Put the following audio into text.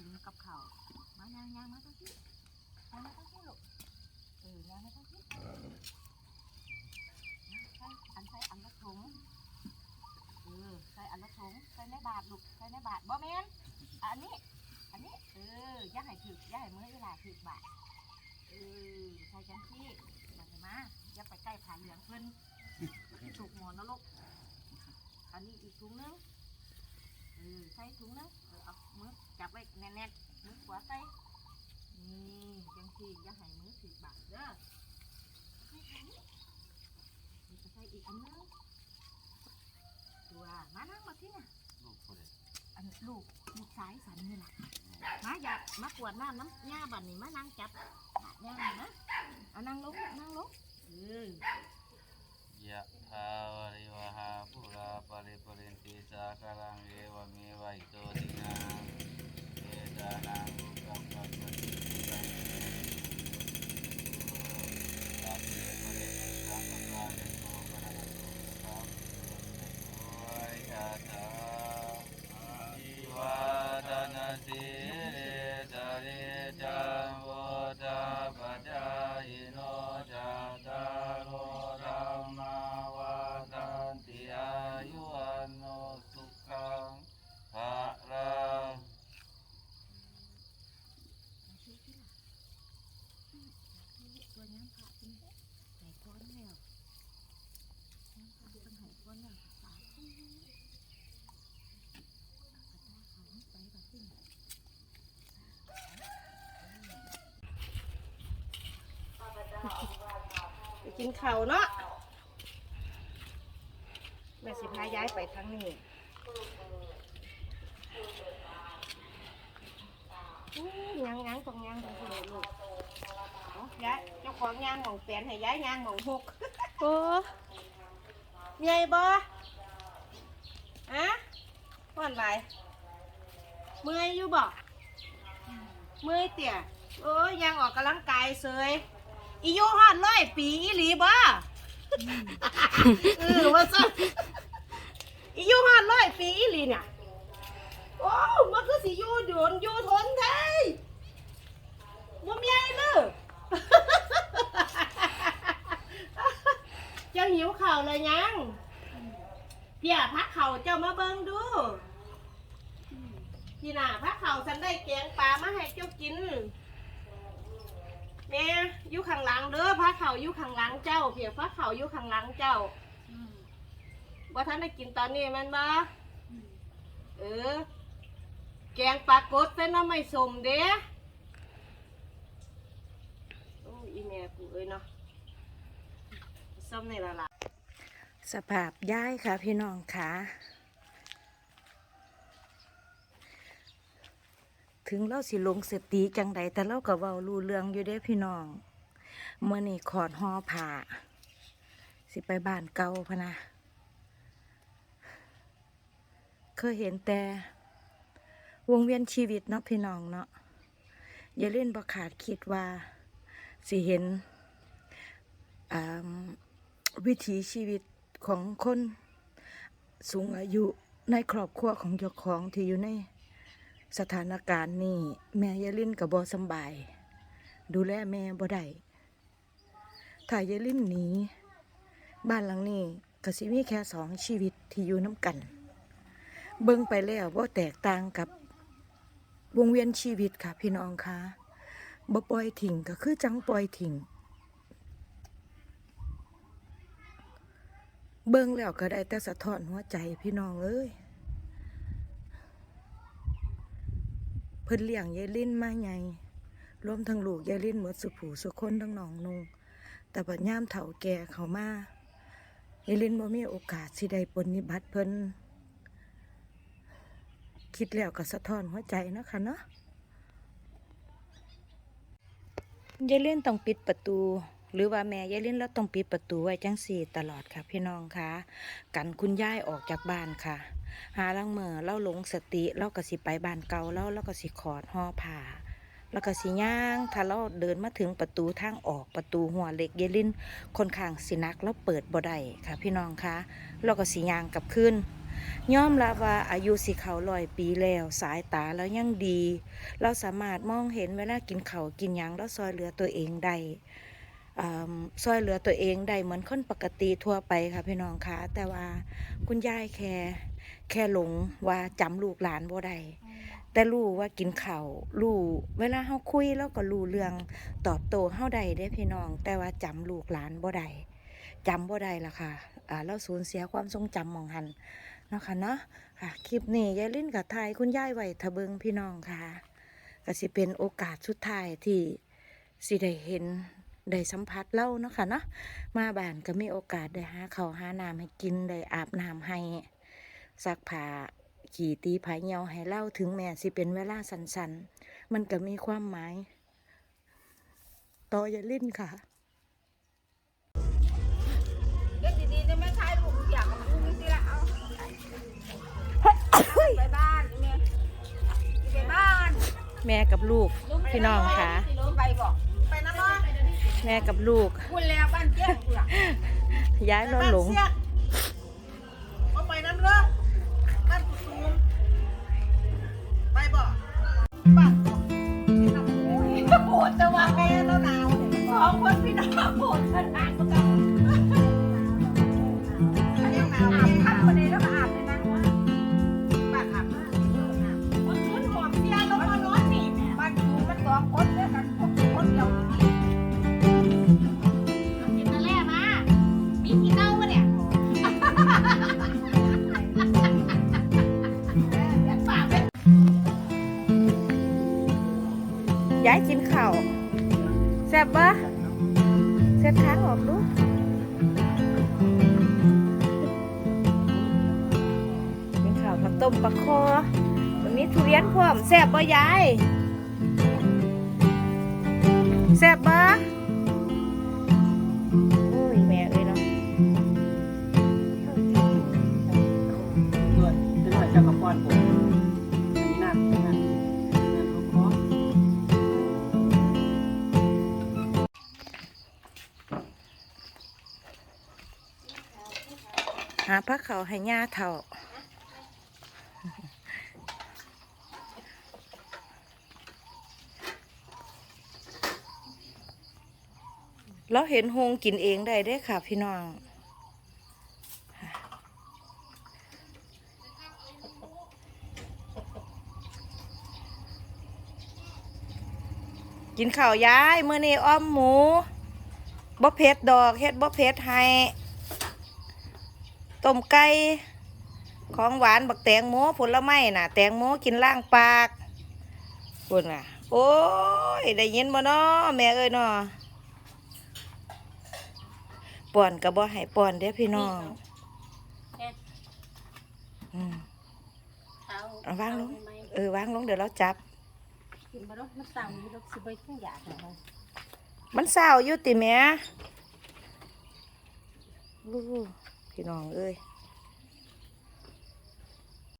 ถุงกับข้าวมายางยางมาตั้งที่ยางมาตั้งที่ลูกเออยางมาตั้งที่ใส่อันใส่อันละถุงเออใส่อันละถุงใส่ในบาทลูกใส่ในบาทบ่แมนอันนี้ อันนี้ เออย่าให้ถึกอย่าให้มือเวลาถึกบาทเออใส่จังที่อย่าให้มาอย่าไปใกล้ผ่าเหลืองเพิ่นถูกหมอนนะลูกอันนี้อีกถุงนึงเออใส่ถุงนะ แน่นๆมือขวาใส่นี่จังสีอย่าให้มือถือบาดเด้อใส่ถุงนี่จะใส่อีกอันนึงตัวมานั่งมาที่น่ะลูกผู้ใดอันลูกลูกสายสันนี่แหละมาอยากมากวดน้ำน้ำหญ้าบันนี่มานั่งจับหญ้านะเอานั่งลงนั่งลงเออยะทาวาริวหาปุราปริปุเรนติสาคารังเอวเมวะอิโตตินัง เอตานังอุกัมปัสสติสังสัพเพปุเรนสังฆปาเรโตปะระโตสัพเพโยะถาอิวาทนาสิเรจาเรจังโวตาปัจจายโนจัตตารโอธรรมาวาทันติอายุวันโนสุขังภะรัง มาช่วยที่ล่ะอืมตัวน้ำพระเป็นไหนก้อนแล้วน้ำพระเป็นไหก้อนแล้วสาธุกระตาเขาไปแบบนี้ ไป กินข้าวเนาะแม่สิพาย้ายไปทางนี้อู้ยังยังตรงยังตรงนี้ลูกเอาย้ายเจ้าของยางหมองแปลนให้ย้ายยางหมองหกโอ้ใหญ่บ่อะว่านไรเมื่อยอยู่บ่เมื่อยเตี่ยโอ้ยยังออกกำลังกายเสย อีอยู่ฮอดร้อยปีอีหลีบ่เออว่าซะอีอยู่ฮอดร้อยปีอีหลีเนี่ยโอ้มันคือสิอยู่โดนอยู่ทนแท้บ่มีไอ้เลยเจ้าหิวข่าวเลยยังเพี่ยพักเข่าวเจ้ามาเบิ่งดูพี่น่ะพักเข่าวฉันได้แกงปลามาให้เจ้ากินแม่ อยู่ข้างหลังเด้อพักเข่าวอยู่ข้างหลังเจ้าเพี่ยพักเข่าวอยู่ข้างหลังเจ้าว่าท่านได้กินตอนนี้แมันบ่เออ แกงปลากดเป็นน้ำไม่สมเด้โอ้อีแม่กูเอ้ยเนาะซ้ำนี่ละล่ะสภาพย้ายค่ะพี่น้องค่ะถึงเราสิลงสติจังใดแต่เราก็เว้ารู้เรื่องอยู่เด้พี่น้อง เมื่อนี่ขอดหอผ่า สิไปบ้านเก่าพะนะ เคยเห็นแต่ วงเวียนชีวิตเนาะพี่น้องเนาะอย่าเล่นประขาดคิดว่า สิเห็นวิถีชีวิตของคนสูงอายุในครอบครัวของเจ้าของที่อยู่ในสถานการณ์นี้ แม่ยาลินกับบอสบาย ดูแลแม่บ่ได้ ถ้ายายลินหนีบ้านหลังนี้ก็สิมีแค่สองชีวิตที่อยู่น้ำกัน เบิ่งไปแล้วว่าแตกต่างกับวงเวียนชีวิตค่ะ พี่น้องคะบ่ปล่อยทิ้งก็คือจังปล่อยทิ้งเบิ่งแล้วก็ได้แต่สะท้อนหัวใจพี่น้องเอ้ยเพิ่นเลี้ยงยายลิ้นมาใหญ่รวมทั้งลูกยายลิ้นหมดสุผูสุคนทั้งน้องนุง แต่ปัญญามเฒ่าแก่เขามายายลิ้นบ่มีโอกาสสิได้ปนนิบัติเพิ่นคิดแล้วก็สะท้อนหัวใจนะคะเนาะยายลิ้นต้องปิดประตู หรือว่าแม่ยายลิ้นแล้วต้องปิดประตูไว้จังสี่ตลอดค่ะ พี่น้องคะกันคุณย่ายออกจากบ้านค่ะ หาลังเมื่อเราหลงสติเราก็สิไปบ้านเก่าแล้วเราก็สิขอดห่อผ้า แล้วก็สิย่างถ้าเราเดินมาถึงประตูทางออกประตูหัวเหล็กยายลินค่อนข้างสินักเราเปิดบ่ได้ค่ะ พี่น้องคะเราก็สิย่างกลับขึ้นย่อมรับว่าอายุสิเขาร้อยปีแล้ว สายตาแล้วยังดี เราสามารถมองเห็นเวลากินเขากินยังแล้วซอยเหลือตัวเองได้อ่าซอยเหลือตัวเองได้เหมือนคนปกติทั่วไปค่ะพี่น้องคะแต่ว่าคุณยายแค่แค่หลงว่าจำลูกหลานบ่ได้ แต่รู้ว่ากินข้าวรู้เวลาเฮาคุยแล้วก็รู้เรื่องตอบโต้เฮาได้เด้พี่น้อง แต่ว่าจำลูกหลานบ่ได้จำบ่ได้ล่ะค่ะอ่าเราสูญเสียความทรงจำหมองหันเนาะค่ะเนาะค่ะ คลิปนี้ยายลิ้นกับทายคุณยายไว้ทะเบิงพี่น้องค่ะก็สิเป็นโอกาสสุดท้ายที่สิได้เห็นได้สัมผัสเล่าเนาะค่ะเนาะมาบ้านก็มีโอกาสได้หาข้าหาน้ำให้กินได้อาบน้ำให้ซักผ้า ขี่ตีผายเหี่ยวให้เล่าถึงแม้สิเป็นเวลาสันส้นๆ มันก็มีความหมาย ต่ออย่าลิ้นค่ะเด็กดีๆได้ไหมชายลูกอยากกับลูกนี่สิละเอาไปบ้านแม่ไปบ้าน แม่กับลูกพี่น้องค่ะไปบอกไปนะบ่แม่กับลูกคุณแล้วบ้านเจ้าคุณล่ะย้ายแล้วหลง ด้วยกันพวกคนเดียวกินนั่นแหละมามีกินเน่าปะเนี่ยฝากไปย้ายกินข้าวแซ่บปะ เส้นทางออกลูกกินข่าวผักต้มปลาคอวันนี้ทุเรียนพร้อมแซ่บบ่ยายแซ่บบ่ หาผ้าเขาให้ย่าเถ่าเราเห็นหงกินเองได้เด้ค่ะ พี่น้อง กินข้าวย้ายเมื่อนี้อ้อมหมูบ่เผ็ดดอกเฮ็ดบ่เผ็ดให้ ต้มไก่ของหวานบักแตงโมผลไม้น่ะ แตงโมกินล่างปากปุ่นน่ะ โอ้ยได้ยินบ่น้อแม่เอ้ยน้อป้อนก็บ่ให้ป้อนเด้อพี่น้องอืมเอาวางลงเออวางลงเดี๋ยวเราจับกินมาแล้วมันสั่งมีรถสิบใบขึ้นอยากเหรอมันเศร้าอยู่ติแหม่ลูก พี่น้องเอ้ย